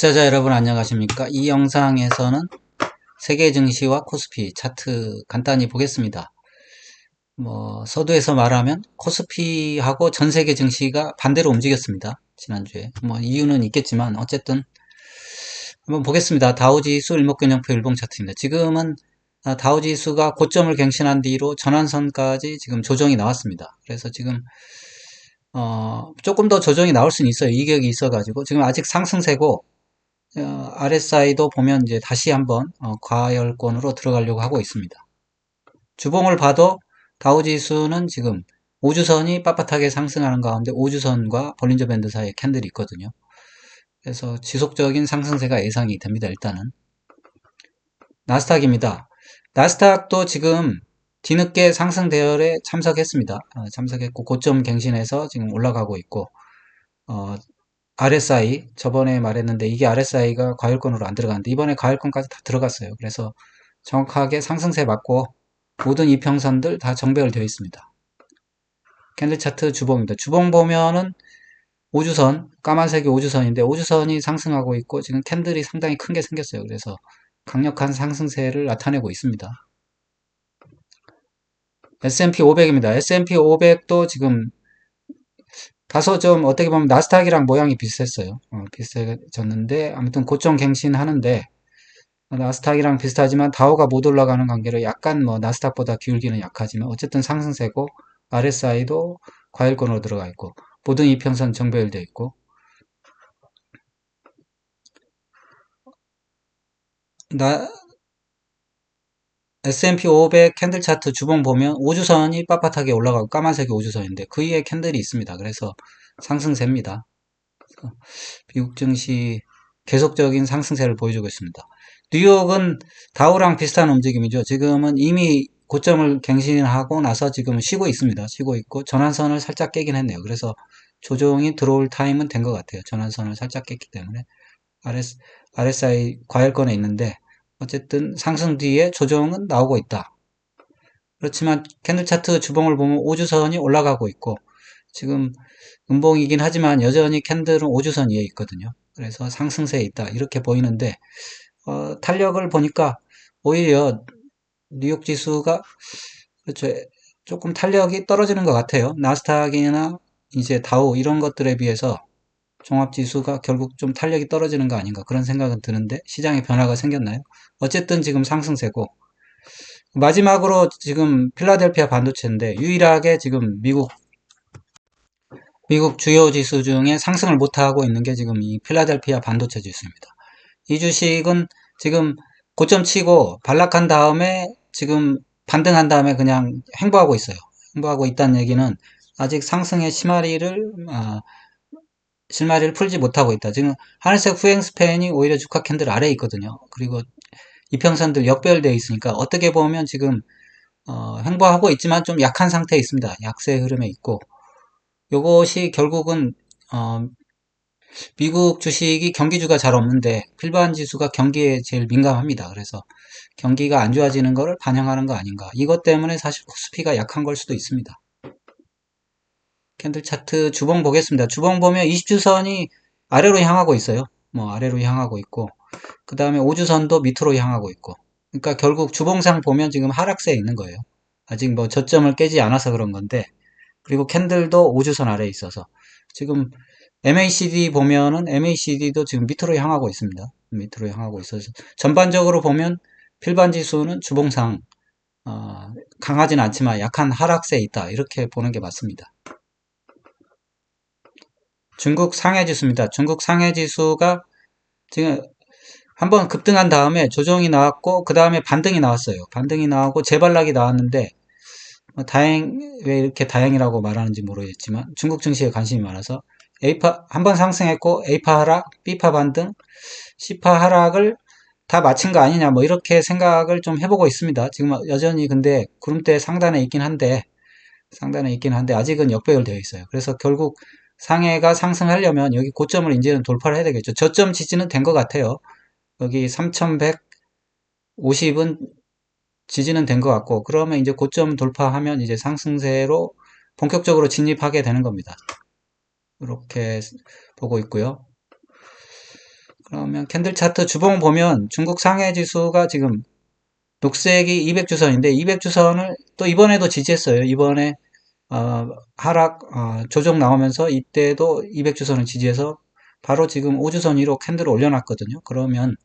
투자자 여러분 안녕하십니까? 이 영상에서는 세계 증시와 코스피 차트 간단히 보겠습니다. 뭐 서두에서 말하면 코스피하고 전 세계 증시가 반대로 움직였습니다. 지난주에. 뭐 이유는 있겠지만 어쨌든 한번 보겠습니다. 다우지수 일목균형표 일봉 차트입니다. 지금은 아, 다우지수가 고점을 갱신한 뒤로 전환선까지 지금 조정이 나왔습니다. 그래서 지금 어, 조금 더 조정이 나올 수는 있어요. 이격이 있어가지고. 지금 아직 상승세고, 어, RSI도 보면 이제 다시 한번 어, 과열권으로 들어가려고 하고 있습니다. 주봉을 봐도 다우지수는 지금 5주선이 빳빳하게 상승하는 가운데 5주선과 볼린저 밴드 사이에 캔들이 있거든요. 그래서 지속적인 상승세가 예상이 됩니다. 일단은. 나스닥입니다. 나스닥도 지금 뒤늦게 상승 대열에 참석했습니다. 어, 참석했고 고점 갱신해서 지금 올라가고 있고 어, RSI 저번에 말했는데 이게 RSI가 과열권으로 안 들어갔는데 이번에 과열권까지 다 들어갔어요. 그래서 정확하게 상승세 맞고 모든 이평선들 다 정배열 되어 있습니다. 캔들 차트 주봉입니다. 주봉 보면은 5주선 까만색이 5주선인데 5주선이 상승하고 있고 지금 캔들이 상당히 큰 게 생겼어요. 그래서 강력한 상승세를 나타내고 있습니다. S&P 500입니다. S&P 500도 지금 다소 좀 어떻게 보면 나스닥이랑 모양이 비슷했어요. 어, 비슷해졌는데 아무튼 고점 갱신하는데 나스닥이랑 비슷하지만 다우가 못 올라가는 관계로 약간 뭐 나스닥보다 기울기는 약하지만 어쨌든 상승세고 RSI도 과열권으로 들어가 있고 모든 이평선 정배열되어 있고 나 S&P 500 캔들 차트 주봉 보면 5주선이 빳빳하게 올라가고 까만색이 5주선인데 그 위에 캔들이 있습니다. 그래서 상승세입니다. 미국 증시 계속적인 상승세를 보여주고 있습니다. 뉴욕은 다우랑 비슷한 움직임이죠. 지금은 이미 고점을 갱신하고 나서 지금 쉬고 있습니다. 쉬고 있고 전환선을 살짝 깨긴 했네요. 그래서 조정이 들어올 타임은 된 것 같아요. 전환선을 살짝 깼기 때문에 RS, RSI 과열권에 있는데 어쨌든 상승 뒤에 조정은 나오고 있다. 그렇지만 캔들 차트 주봉을 보면 5주선이 올라가고 있고 지금 음봉이긴 하지만 여전히 캔들은 5주선 위에 있거든요. 그래서 상승세에 있다. 이렇게 보이는데 어, 탄력을 보니까 오히려 뉴욕 지수가 그렇죠. 조금 탄력이 떨어지는 것 같아요. 나스닥이나 이제 다우 이런 것들에 비해서 종합지수가 결국 좀 탄력이 떨어지는 거 아닌가 그런 생각은 드는데 시장에 변화가 생겼나요? 어쨌든 지금 상승세고 마지막으로 지금 필라델피아 반도체인데 유일하게 지금 미국 미국 주요 지수 중에 상승을 못하고 있는 게 지금 이 필라델피아 반도체 지수입니다. 이 주식은 지금 고점 치고 반락한 다음에 지금 반등한 다음에 그냥 행보하고 있어요. 행보하고 있다는 얘기는 아직 상승의 심화리를 아, 실마리를 풀지 못하고 있다. 지금 하늘색 후행 스팬이 오히려 주가 캔들 아래에 있거든요. 그리고 이평선들 역별되어 있으니까 어떻게 보면 지금 어, 행보하고 있지만 좀 약한 상태에 있습니다. 약세 흐름에 있고 요것이 결국은 어, 미국 주식이 경기주가 잘 없는데 필반 지수가 경기에 제일 민감합니다. 그래서 경기가 안 좋아지는 것을 반영하는 거 아닌가. 이것 때문에 사실 코스피가 약한 걸 수도 있습니다. 캔들 차트 주봉 보겠습니다. 주봉 보면 20주선이 아래로 향하고 있어요. 뭐 아래로 향하고 있고 그 다음에 5주선도 밑으로 향하고 있고 그러니까 결국 주봉상 보면 지금 하락세에 있는 거예요. 아직 뭐 저점을 깨지 않아서 그런 건데 그리고 캔들도 5주선 아래에 있어서 지금 MACD 보면은 MACD도 지금 밑으로 향하고 있습니다. 밑으로 향하고 있어서 전반적으로 보면 필반 지수는 주봉상 어, 강하진 않지만 약한 하락세에 있다 이렇게 보는 게 맞습니다. 중국 상해지수입니다. 중국 상해지수가 지금 한번 급등한 다음에 조정이 나왔고 그 다음에 반등이 나왔어요. 반등이 나오고 재발락이 나왔는데 뭐 다행 왜 이렇게 다행이라고 말하는지 모르겠지만 중국 증시에 관심이 많아서 A파 한 번 상승했고 A파 하락, B파 반등, C파 하락을 다 마친 거 아니냐 뭐 이렇게 생각을 좀 해보고 있습니다. 지금 여전히 근데 구름대 상단에 있긴 한데 상단에 있긴 한데 아직은 역배열되어 있어요. 그래서 결국 상해가 상승하려면 여기 고점을 이제는 돌파를 해야 되겠죠. 저점 지지는 된 것 같아요. 여기 3150은 지지는 된 것 같고 그러면 이제 고점 돌파하면 이제 상승세로 본격적으로 진입하게 되는 겁니다. 이렇게 보고 있고요. 그러면 캔들 차트 주봉 보면 중국 상해 지수가 지금 녹색이 200주선인데 200주선을 또 이번에도 지지했어요. 이번에 어, 하락 어, 조정 나오면서 이때도 200주선을 지지해서 바로 지금 5주선 위로 캔들을 올려놨거든요. 그러면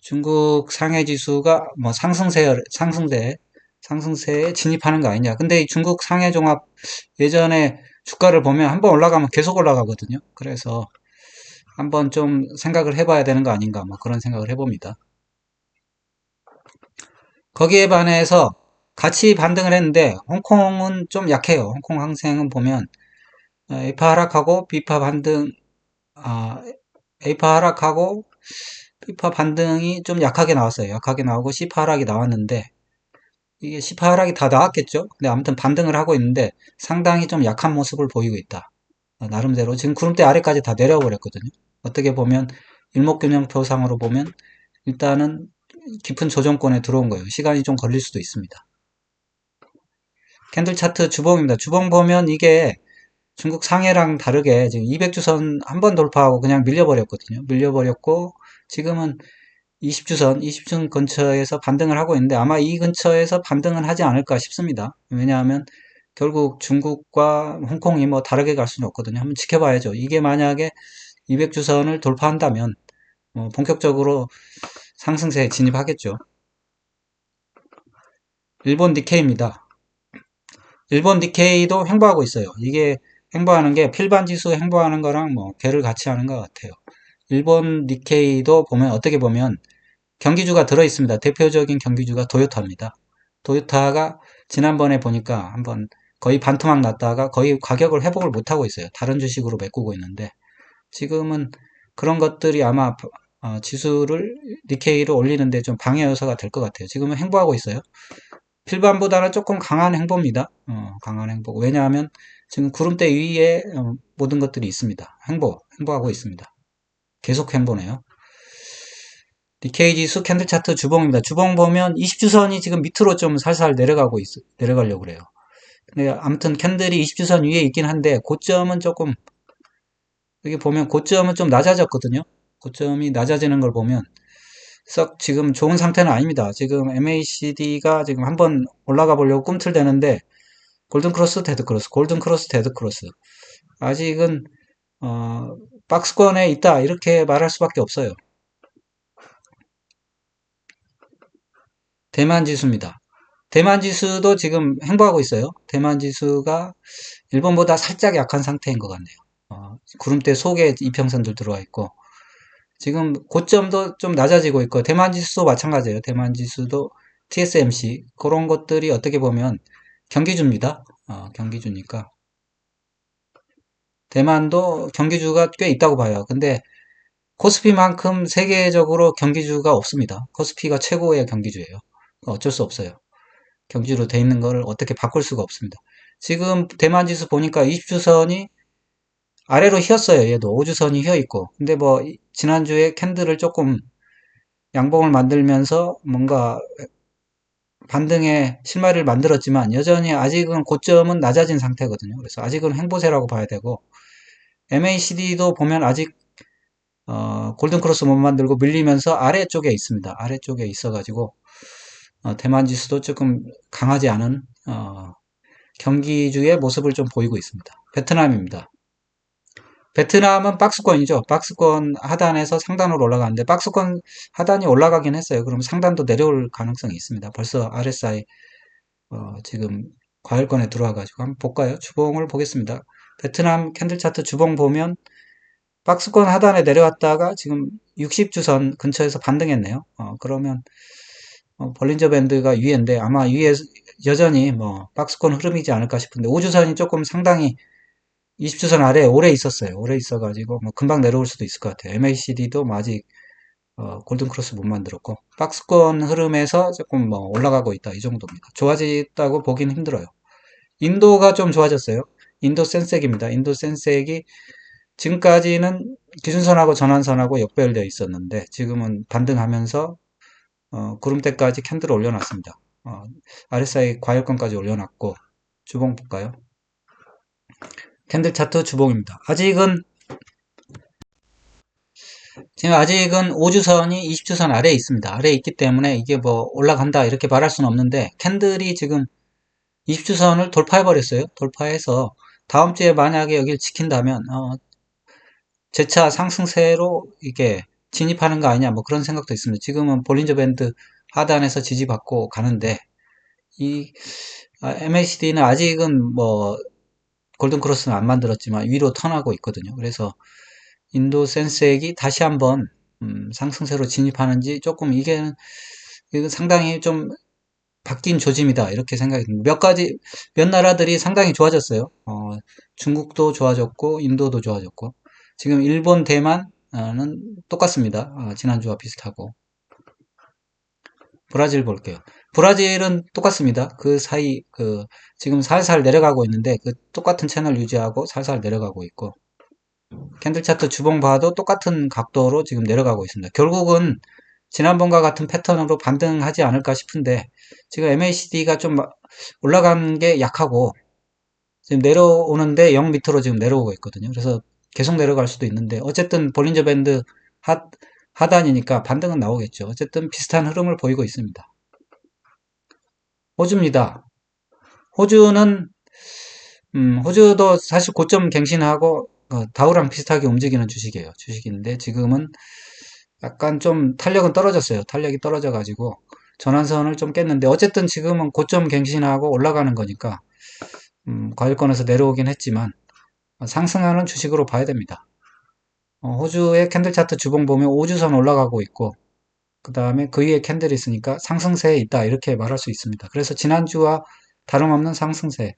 중국 상해 지수가 뭐 상승세 상승대 상승세에 진입하는 거 아니냐. 근데 이 중국 상해 종합 예전에 주가를 보면 한번 올라가면 계속 올라가거든요. 그래서 한번 좀 생각을 해봐야 되는 거 아닌가 뭐 그런 생각을 해봅니다. 거기에 반해서 같이 반등을 했는데 홍콩은 좀 약해요. 홍콩 항생은 보면 A파 하락하고 B파 반등 아, A파 하락하고 B파 반등이 좀 약하게 나왔어요. 약하게 나오고 C파 하락이 나왔는데 이게 C파 하락이 다 나왔겠죠. 근데 아무튼 반등을 하고 있는데 상당히 좀 약한 모습을 보이고 있다. 어, 나름대로 지금 구름대 아래까지 다 내려와 버렸거든요. 어떻게 보면 일목균형표상으로 보면 일단은 깊은 조정권에 들어온 거예요. 시간이 좀 걸릴 수도 있습니다. 캔들 차트 주봉입니다. 주봉 보면 이게 중국 상해랑 다르게 지금 200주선 한 번 돌파하고 그냥 밀려버렸거든요. 밀려버렸고 지금은 20주선, 20주 근처에서 반등을 하고 있는데 아마 이 근처에서 반등은 하지 않을까 싶습니다. 왜냐하면 결국 중국과 홍콩이 뭐 다르게 갈 수는 없거든요. 한번 지켜봐야죠. 이게 만약에 200주선을 돌파한다면 어, 본격적으로 상승세에 진입하겠죠. 일본 니케이입니다. 일본 니케이도 횡보하고 있어요. 이게 횡보하는 게 필반 지수 횡보하는 거랑 뭐 개를 같이 하는 것 같아요. 일본 니케이도 보면 어떻게 보면 경기주가 들어 있습니다. 대표적인 경기주가 도요타입니다. 도요타가 지난번에 보니까 한번 거의 반토막 났다가 거의 가격을 회복을 못하고 있어요. 다른 주식으로 메꾸고 있는데 지금은 그런 것들이 아마 어, 지수를 니케이로 올리는데 좀 방해 요소가 될 것 같아요. 지금은 행보하고 있어요. 필반보다는 조금 강한 행보입니다. 어, 강한 행보. 왜냐하면 지금 구름대 위에 어, 모든 것들이 있습니다. 행보, 행보하고 있습니다. 계속 행보네요. 니케이 지수 캔들 차트 주봉입니다. 주봉 보면 20주선이 지금 밑으로 좀 살살 내려가고 있, 내려가려고 그래요. 근데 아무튼 캔들이 20주선 위에 있긴 한데 고점은 조금 여기 보면 고점은 좀 낮아졌거든요. 고점이 낮아지는 걸 보면 썩 지금 좋은 상태는 아닙니다. 지금 MACD가 지금 한번 올라가 보려고 꿈틀대는데 골든 크로스, 데드 크로스, 골든 크로스, 데드 크로스. 아직은 어, 박스권에 있다 이렇게 말할 수밖에 없어요. 대만 지수입니다. 대만 지수도 지금 행보하고 있어요. 대만 지수가 일본보다 살짝 약한 상태인 것 같네요. 어, 구름대 속에 이평선들 들어와 있고 지금 고점도 좀 낮아지고 있고 대만 지수도 마찬가지예요. 대만 지수도 TSMC 그런 것들이 어떻게 보면 경기주입니다. 어, 경기주니까 대만도 경기주가 꽤 있다고 봐요. 근데 코스피만큼 세계적으로 경기주가 없습니다. 코스피가 최고의 경기주예요. 어쩔 수 없어요. 경기주로 돼 있는 걸 어떻게 바꿀 수가 없습니다. 지금 대만 지수 보니까 20주선이 아래로 휘었어요. 얘도 5주선이 휘어 있고. 근데 뭐 지난주에 캔들을 조금 양봉을 만들면서 뭔가 반등의 실마리를 만들었지만 여전히 아직은 고점은 낮아진 상태거든요. 그래서 아직은 행보세라고 봐야 되고 MACD도 보면 아직 어, 골든크로스 못 만들고 밀리면서 아래쪽에 있습니다. 아래쪽에 있어가지고 어, 대만 지수도 조금 강하지 않은 어, 경기주의 모습을 좀 보이고 있습니다. 베트남입니다. 베트남은 박스권이죠. 박스권 하단에서 상단으로 올라가는데 박스권 하단이 올라가긴 했어요. 그럼 상단도 내려올 가능성이 있습니다. 벌써 RSI 어, 지금 과열권에 들어와 가지고 한번 볼까요? 주봉을 보겠습니다. 베트남 캔들 차트 주봉 보면 박스권 하단에 내려왔다가 지금 60주선 근처에서 반등했네요. 어, 그러면 어, 볼린저 밴드가 위에인데 아마 위에 여전히 뭐 박스권 흐름이지 않을까 싶은데 5주선이 조금 상당히 20주선 아래 오래 있었어요. 오래 있어가지고 뭐 금방 내려올 수도 있을 것 같아요. MACD도 뭐 아직 어, 골든 크로스 못 만들었고 박스권 흐름에서 조금 뭐 올라가고 있다 이 정도입니다. 좋아졌다고 보긴 힘들어요. 인도가 좀 좋아졌어요. 인도 센색입니다. 인도 센색이 지금까지는 기준선하고 전환선하고 역배열되어 있었는데 지금은 반등하면서 어, 구름대까지 캔들을 올려놨습니다. 어, RSI 과열권까지 올려놨고 주봉 볼까요? 캔들 차트 주봉입니다. 아직은 지금 아직은 5주선이 20주선 아래에 있습니다. 아래에 있기 때문에 이게 뭐 올라간다 이렇게 말할 수는 없는데 캔들이 지금 20주선을 돌파해 버렸어요. 돌파해서 다음 주에 만약에 여기를 지킨다면 어, 재차 상승세로 이게 진입하는 거 아니냐 뭐 그런 생각도 있습니다. 지금은 볼린저 밴드 하단에서 지지받고 가는데 이 MACD는 아직은 뭐 골든 크로스는 안 만들었지만 위로 턴하고 있거든요. 그래서 인도 센스액이 다시 한번 음, 상승세로 진입하는지 조금 이게 상당히 좀 바뀐 조짐이다 이렇게 생각이 듭니다. 몇 가지 몇 나라들이 상당히 좋아졌어요. 어, 중국도 좋아졌고 인도도 좋아졌고 지금 일본 대만은 똑같습니다. 어, 지난주와 비슷하고 브라질 볼게요. 브라질은 똑같습니다. 그 사이 그 지금 살살 내려가고 있는데 그 똑같은 채널 유지하고 살살 내려가고 있고 캔들 차트 주봉 봐도 똑같은 각도로 지금 내려가고 있습니다. 결국은 지난번과 같은 패턴으로 반등하지 않을까 싶은데 지금 MACD가 좀 올라간 게 약하고 지금 내려오는데 0 밑으로 지금 내려오고 있거든요. 그래서 계속 내려갈 수도 있는데 어쨌든 볼린저 밴드 하, 하단이니까 반등은 나오겠죠. 어쨌든 비슷한 흐름을 보이고 있습니다. 호주입니다. 호주는 음, 호주도 사실 고점 갱신하고 어, 다우랑 비슷하게 움직이는 주식이에요. 주식인데 지금은 약간 좀 탄력은 떨어졌어요. 탄력이 떨어져 가지고 전환선을 좀 깼는데 어쨌든 지금은 고점 갱신하고 올라가는 거니까 음, 과일권에서 내려오긴 했지만 상승하는 주식으로 봐야 됩니다. 어, 호주의 캔들 차트 주봉 보면 5주선 올라가고 있고 그 다음에 그 위에 캔들이 있으니까 상승세에 있다 이렇게 말할 수 있습니다. 그래서 지난주와 다름없는 상승세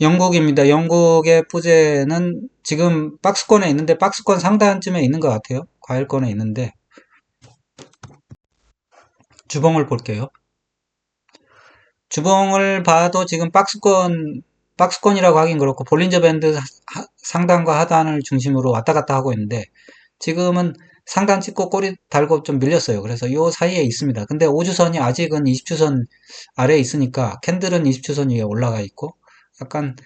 영국입니다. 영국의 부재는 지금 박스권에 있는데 박스권 상단쯤에 있는 것 같아요. 과일권에 있는데 주봉을 볼게요. 주봉을 봐도 지금 박스권 박스권이라고 하긴 그렇고 볼린저 밴드 상단과 하단을 중심으로 왔다 갔다 하고 있는데 지금은 상단 찍고 꼬리 달고 좀 밀렸어요. 그래서 이 사이에 있습니다. 근데 5주선이 아직은 20주선 아래에 있으니까 캔들은 20주선 위에 올라가 있고 약간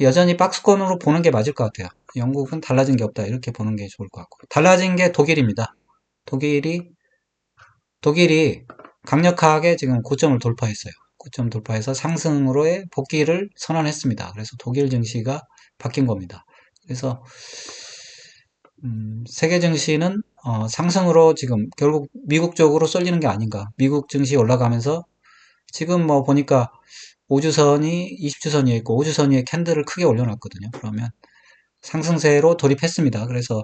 여전히 박스권으로 보는 게 맞을 것 같아요. 영국은 달라진 게 없다. 이렇게 보는 게 좋을 것 같고. 달라진 게 독일입니다. 독일이, 독일이 강력하게 지금 고점을 돌파했어요. 고점 돌파해서 상승으로의 복귀를 선언했습니다. 그래서 독일 증시가 바뀐 겁니다. 그래서 음, 세계 증시는 어, 상승으로 지금 결국 미국 쪽으로 쏠리는 게 아닌가. 미국 증시 올라가면서 지금 뭐 보니까 5주선이 20주선 위에 있고 5주선 위에 캔들을 크게 올려놨거든요. 그러면 상승세로 돌입했습니다. 그래서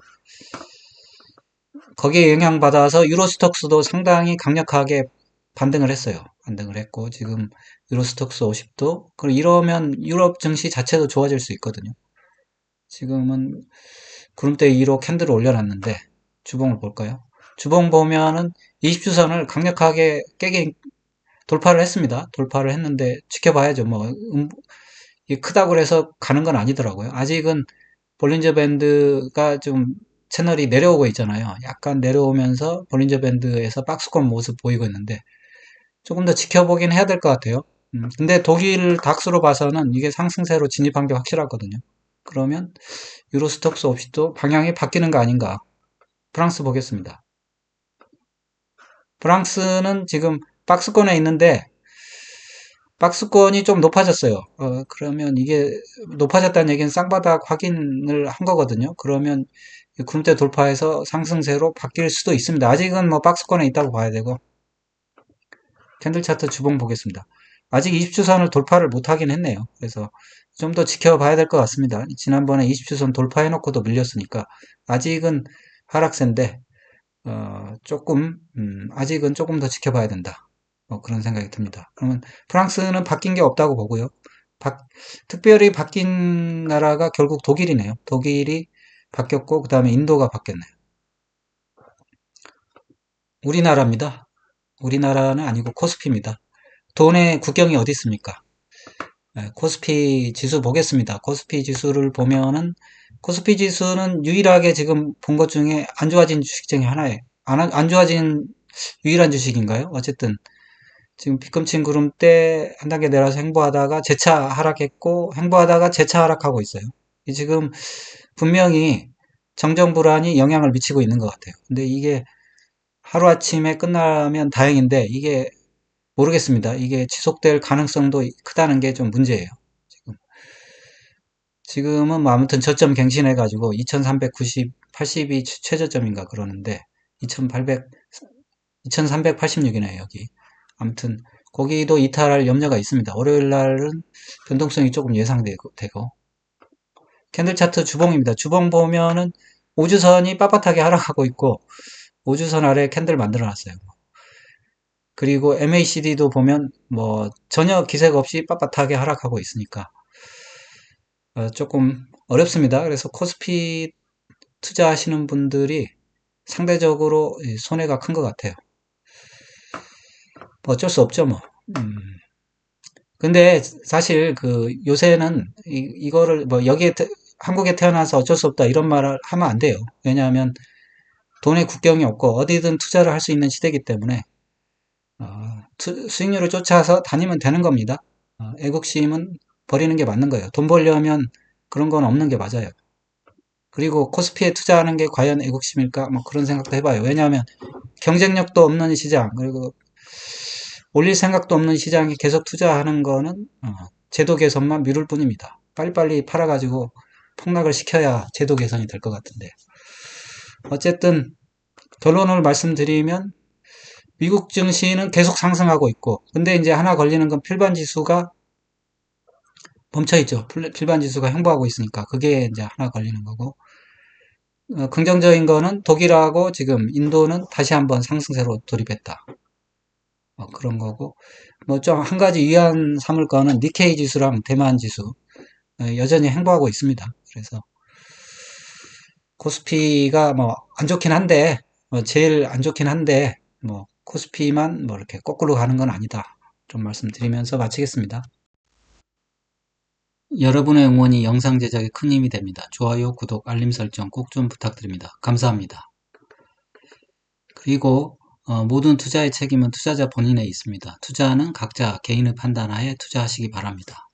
거기에 영향받아서 유로스톡스도 상당히 강력하게 반등을 했어요. 반등을 했고 지금 유로스톡스 50도 그리고 이러면 유럽 증시 자체도 좋아질 수 있거든요. 지금은 구름대 2로 캔들을 올려놨는데 주봉을 볼까요? 주봉 보면은 20주선을 강력하게 깨게 돌파를 했습니다. 돌파를 했는데 지켜봐야죠. 뭐 음, 크다고 해서 가는 건 아니더라고요. 아직은 볼린저 밴드가 좀 채널이 내려오고 있잖아요. 약간 내려오면서 볼린저 밴드에서 박스권 모습 보이고 있는데 조금 더 지켜보긴 해야 될 것 같아요. 음, 근데 독일 닥스로 봐서는 이게 상승세로 진입한 게 확실하거든요. 그러면 유로스톡스 없이도 방향이 바뀌는 거 아닌가. 프랑스 보겠습니다. 프랑스는 지금 박스권에 있는데 박스권이 좀 높아졌어요. 어, 그러면 이게 높아졌다는 얘기는 쌍바닥 확인을 한 거거든요. 그러면 구름대 돌파해서 상승세로 바뀔 수도 있습니다. 아직은 뭐 박스권에 있다고 봐야 되고 캔들 차트 주봉 보겠습니다. 아직 20주선을 돌파를 못하긴 했네요. 그래서 좀 더 지켜봐야 될 것 같습니다. 지난번에 20주선 돌파해놓고도 밀렸으니까 아직은 하락세인데 어, 조금 음, 아직은 조금 더 지켜봐야 된다. 뭐 그런 생각이 듭니다. 그러면 프랑스는 바뀐 게 없다고 보고요. 바, 특별히 바뀐 나라가 결국 독일이네요. 독일이 바뀌었고 그 다음에 인도가 바뀌었네요. 우리나라입니다. 우리나라는 아니고 코스피입니다. 돈의 국경이 어디 있습니까? 네, 코스피 지수 보겠습니다. 코스피 지수를 보면은 코스피 지수는 유일하게 지금 본 것 중에 안 좋아진 주식 중에 하나예요. 안, 안 좋아진 유일한 주식인가요? 어쨌든 지금 빗금친 구름 때 한 단계 내려서 행보하다가 재차 하락했고 행보하다가 재차 하락하고 있어요. 지금 분명히 정정 불안이 영향을 미치고 있는 것 같아요. 근데 이게 하루아침에 끝나면 다행인데 이게 모르겠습니다. 이게 지속될 가능성도 크다는 게 좀 문제예요. 지금. 지금은 뭐 아무튼 저점 갱신해 가지고 2390, 80이 최저점인가 그러는데 2800, 2386이네요, 여기. 아무튼 거기도 이탈할 염려가 있습니다. 월요일 날은 변동성이 조금 예상되고 되고. 캔들 차트 주봉입니다. 주봉 보면은 우주선이 빳빳하게 하락하고 있고 우주선 아래 캔들 만들어 놨어요. 그리고 MACD도 보면 뭐 전혀 기색 없이 빳빳하게 하락하고 있으니까 어, 조금 어렵습니다. 그래서 코스피 투자하시는 분들이 상대적으로 손해가 큰 것 같아요. 어쩔 수 없죠, 뭐. 음. 근데 사실 그 요새는 이, 거를뭐 여기에 태, 한국에 태어나서 어쩔 수 없다 이런 말을 하면 안 돼요. 왜냐하면 돈의 국경이 없고 어디든 투자를 할 수 있는 시대이기 때문에 수익률을 쫓아서 다니면 되는 겁니다. 어, 애국심은 버리는 게 맞는 거예요. 돈 벌려면 그런 건 없는 게 맞아요. 그리고 코스피에 투자하는 게 과연 애국심일까? 뭐 그런 생각도 해봐요. 왜냐하면 경쟁력도 없는 시장, 그리고 올릴 생각도 없는 시장에 계속 투자하는 거는 어, 제도 개선만 미룰 뿐입니다. 빨리빨리 팔아가지고 폭락을 시켜야 제도 개선이 될 것 같은데. 어쨌든 결론을 말씀드리면 미국 증시는 계속 상승하고 있고 근데 이제 하나 걸리는 건 필반 지수가 멈춰 있죠. 필반 지수가 횡보하고 있으니까 그게 이제 하나 걸리는 거고 어, 긍정적인 거는 독일하고 지금 인도는 다시 한번 상승세로 돌입했다. 어, 그런 거고 뭐 좀 한 가지 위안 삼을 거는 니케이 지수랑 대만 지수 어, 여전히 행보하고 있습니다. 그래서 코스피가 뭐 안 좋긴 한데 뭐 제일 안 좋긴 한데 뭐 코스피만 뭐 이렇게 거꾸로 가는 건 아니다. 좀 말씀드리면서 마치겠습니다. 여러분의 응원이 영상 제작에 큰 힘이 됩니다. 좋아요, 구독, 알림 설정 꼭 좀 부탁드립니다. 감사합니다. 그리고 어, 모든 투자의 책임은 투자자 본인에 있습니다. 투자는 각자 개인의 판단하에 투자하시기 바랍니다.